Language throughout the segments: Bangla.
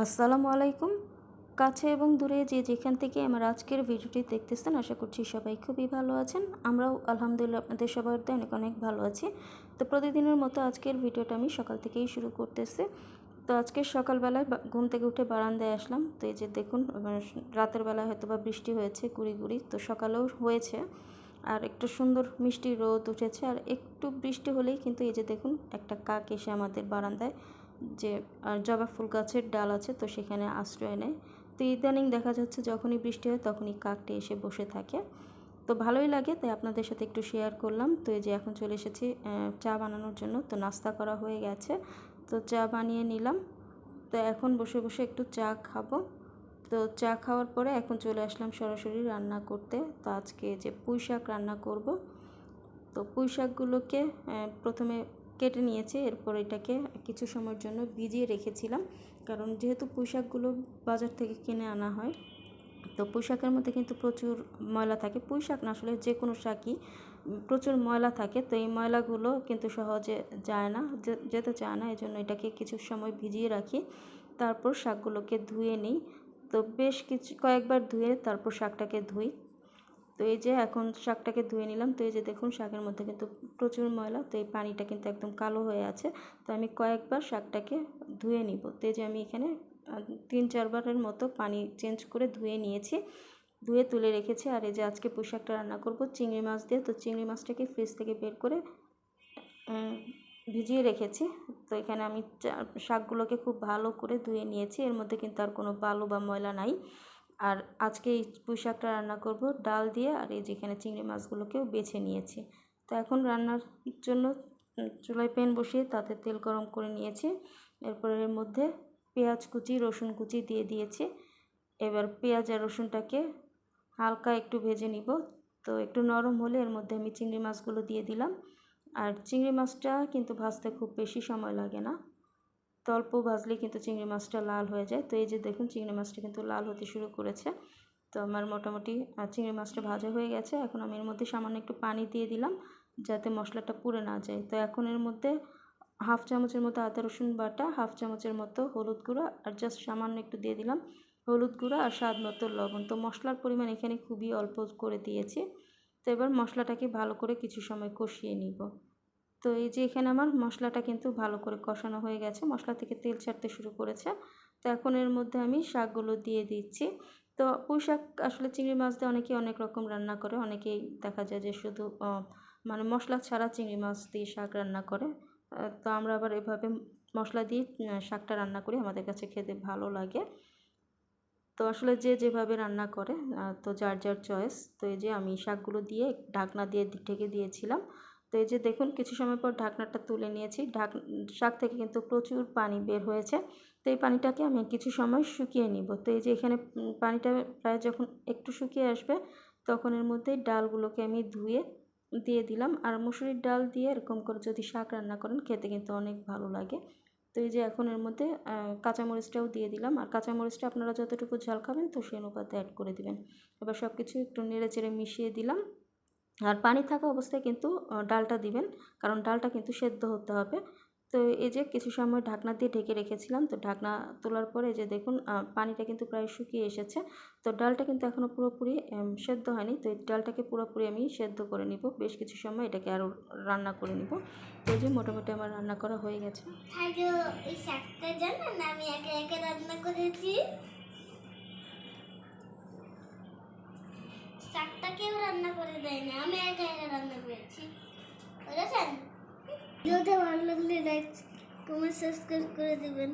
আসসালামু আলাইকুম। কাছে এবং দূরে যে যেখান থেকে আমার আজকের ভিডিওটি দেখতেছেন, আশা করছি সবাই খুবই ভালো আছেন। আমরাও আলহামদুলিল্লাহ আপনাদের সবার অনেক অনেক ভালো আছি। তো প্রতিদিনের মতো আজকের ভিডিওটা আমি সকাল থেকেই শুরু করতেছি। তো আজকে সকালবেলায় ঘুম থেকে উঠে বারান্দায় আসলাম। তো এই যে দেখুন রাতের বেলায় হয়তো বা বৃষ্টি হয়েছে, গুড়ি গুড়ি। তো সকালেও হয়েছে। আর একটু সুন্দর মিষ্টি রোদ উঠেছে। আর একটু বৃষ্টি হলেই কিন্তু এই যে দেখুন, একটা কাক এসে আমাদের বারান্দায় যে জবা ফুল গাছের ডাল আছে তো সেখানে আশ্রয় নেয়। তো ইদানিং দেখা যাচ্ছে যখনই বৃষ্টি হয় তখনই কাকটি এসে বসে থাকে। তো ভালোই লাগে, তাই আপনাদের সাথে একটু শেয়ার করলাম। তো এই যে এখন চলে এসেছি চা বানানোর জন্য। তো নাস্তা করা হয়ে গেছে। তো চা বানিয়ে নিলাম। তো এখন বসে বসে একটু চা খাব। তো চা খাওয়ার পরে এখন চলে আসলাম সরাসরি রান্না করতে। তো আজকে যে পুঁই শাক রান্না করব। তো পুঁই শাকগুলোকে প্রথমে কেটে নিয়েছি, এরপর এটাকে কিছু সময়ের জন্য ভিজিয়ে রেখেছিলাম। কারণ যেহেতু পুঁই শাকগুলো বাজার থেকে কিনে আনা হয়, তো পুঁই শাকের মধ্যে কিন্তু প্রচুর ময়লা থাকে। পুঁই শাক না আসলে যে কোনো শাকই, প্রচুর ময়লা থাকে, তো এই ময়লাগুলো কিন্তু সহজে যায় না যেতে চায় না। এই জন্য এটাকে কিছু সময় ভিজিয়ে রাখি, তারপর শাকগুলোকে ধুয়ে নিই। তো বেশ কিছু, কয়েকবার ধুয়ে তারপর শাকটাকে ধুই। তো এই যে এখন শাকটাকে ধুয়ে নিলাম, তো এই যে দেখুন শাকের মধ্যে কিন্তু প্রচুর ময়লা, তো এই পানিটা কিন্তু একদম কালো হয়ে আছে। তো আমি কয়েকবার শাকটাকে ধুয়ে নিব। তো এই যে আমি এখানে তিন চারবারের মতো পানি চেঞ্জ করে ধুয়ে নিয়েছি। ধুয়ে তুলে রেখেছি। আর এই যে আজকে পুঁই শাকটা রান্না করব চিংড়ি মাছ দিয়ে, তো চিংড়ি মাছটাকে ফ্রিজ থেকে বের করে ভিজিয়ে রেখেছি। তো এখানে আমি শাকগুলোকে খুব ভালো করে ধুয়ে নিয়েছি। এর মধ্যে কিন্তু আর কোনো বালু বা ময়লা নাই। আর আজকে এই পুঁই শাকটা রান্না করব, ডাল দিয়ে আর এই যেখানে চিংড়ি মাছগুলোকেও বেছে নিয়েছি। তো এখন রান্নার জন্য চুলায় প্যান বসিয়ে তাতে তেল গরম করে নিয়েছি। এরপর এর মধ্যে পেঁয়াজ কুচি, রসুন কুচি দিয়ে দিয়েছি। এবার পেঁয়াজ আর রসুনটাকে হালকা একটু ভেজে নিব। তো একটু নরম হলে এর মধ্যে আমি চিংড়ি মাছগুলো দিয়ে দিলাম। আর চিংড়ি মাছটা কিন্তু ভাজতে খুব বেশি সময় লাগে না। তো অল্প ভাজলেই কিন্তু চিংড়ি মাছটা লাল হয়ে যায়। তো এই যে দেখুন, চিংড়ি মাছটা কিন্তু লাল হতে শুরু করেছে। তো আমার মোটামুটি চিংড়ি মাছটা ভাজা হয়ে গেছে। এখন আমি এর মধ্যে সামান্য একটু পানি দিয়ে দিলাম, যাতে মশলাটা পুড়ে না যায়। তো এখন এর মধ্যে হাফ চামচের মতো আদা, রসুন বাটা, হাফ চামচের মতো হলুদ গুঁড়ো, আর জাস্ট সামান্য একটু দিয়ে দিলাম হলুদ গুঁড়ো আর স্বাদ মতো লবণ। তো মশলার পরিমাণ এখানে খুবই অল্প করে দিয়েছি। তো এবার মশলাটাকে ভালো করে কিছু সময় কষিয়ে নিব। তো এই যে এখানে আমার মশলাটা কিন্তু ভালো করে কষানো হয়ে গেছে। মশলা থেকে তেল ছাড়তে শুরু করেছে। তো এখন এর মধ্যে আমি শাকগুলো দিয়ে দিচ্ছি। তো পুঁই শাক আসলে চিংড়ি মাছ দিয়ে অনেকেই অনেক রকম রান্না করে। অনেকেই দেখা যায় যে শুধু মানে মশলা ছাড়া চিংড়ি মাছ দিয়ে শাক রান্না করে। তো আমরা আবার এভাবে মশলা দিয়ে শাকটা রান্না করি। আমাদের কাছে খেতে ভালো লাগে। তো আসলে যে যেভাবে রান্না করে তো যার যার চয়েস। তো এই যে আমি শাকগুলো দিয়ে ঢাকনা দিয়ে ঢেকে দিয়েছিলাম। তো এই যে দেখুন, কিছু সময় পর ঢাকনাটা তুলে নিয়েছি। ঢাক, শাক থেকে কিন্তু প্রচুর পানি বের হয়েছে। তো এই পানিটাকে আমি কিছু সময় শুকিয়ে নিব। তো এই যে এখানে পানিটা প্রায় যখন একটু শুকিয়ে আসবে, তখন এর মধ্যে ডালগুলোকে আমি ধুয়ে দিয়ে দিলাম। আর মুসুরির ডাল দিয়ে এরকম করে যদি শাক রান্না করেন, খেতে কিন্তু অনেক ভালো লাগে। তো এই যে এখন এর মধ্যে কাঁচামরিচটাও দিয়ে দিলাম। আর কাঁচামরিচটা আপনারা যতটুকু ঝাল খাবেন, তো সেই অনুপাতে অ্যাড করে দিবেন। এবার সব কিছু একটু নেড়ে চেড়ে মিশিয়ে দিলাম। আর পানি থাকা অবস্থায় কিন্তু ডালটা দিবেন, কারণ ডালটা কিন্তু সেদ্ধ হতে হবে। তো এই যে কিছু সময় ঢাকনা দিয়ে ঢেকে রেখেছিলাম, তো ঢাকনা তোলার পরে যে দেখুন পানিটা কিন্তু প্রায় শুকিয়ে এসেছে। তো ডালটা কিন্তু এখনও পুরোপুরি সেদ্ধ হয়নি। তো এই ডালটাকে পুরোপুরি আমি সেদ্ধ করে নিব। বেশ কিছু সময় এটাকে আরও রান্না করে নিব। তো যে মোটামুটি আমার রান্না করা হয়ে গেছে। আমি রান্না করেছি শাকটা কেউ রান্না করে দেয় আমি রান্না করে দেবেন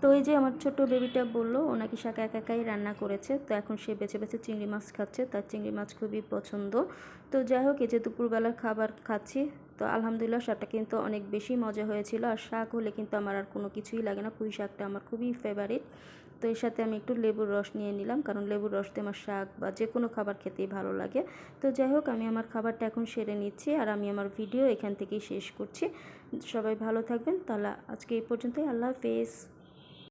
তো এই যে আমার ছোট বেবিটা বলল, ও নাকি শাকা একা একাই রান্না করেছে। তো এখন সে বেছে বেছে চিংড়ি মাছ খাচ্ছে। তার চিংড়ি মাছ খুবই পছন্দ। তো যাই হোক, এই যে দুপুরবেলার খাবার খাচ্ছি। তো আলহামদুলিল্লাহ শাকটা কিন্তু অনেক বেশি মজা হয়েছিল। আর শাক হলে কিন্তু আমার আর কোনো কিছুই লাগে না। পুঁই শাকটা আমার খুবই ফেভারিট তো এর সাথে আমি একটু লেবুর রস নিয়ে নিলাম, কারণ লেবুর রস আমার শাক বা যে কোনো খাবার খেতেই ভালো লাগে। তো যাই হোক, আমি আমার খাবারটা এখন সেরে নিচ্ছি আর আমি আমার ভিডিও এখান থেকেই শেষ করছি। সবাই ভালো থাকবেন। তাহলে আজকে এই পর্যন্তই। আল্লাহ হাফেজ।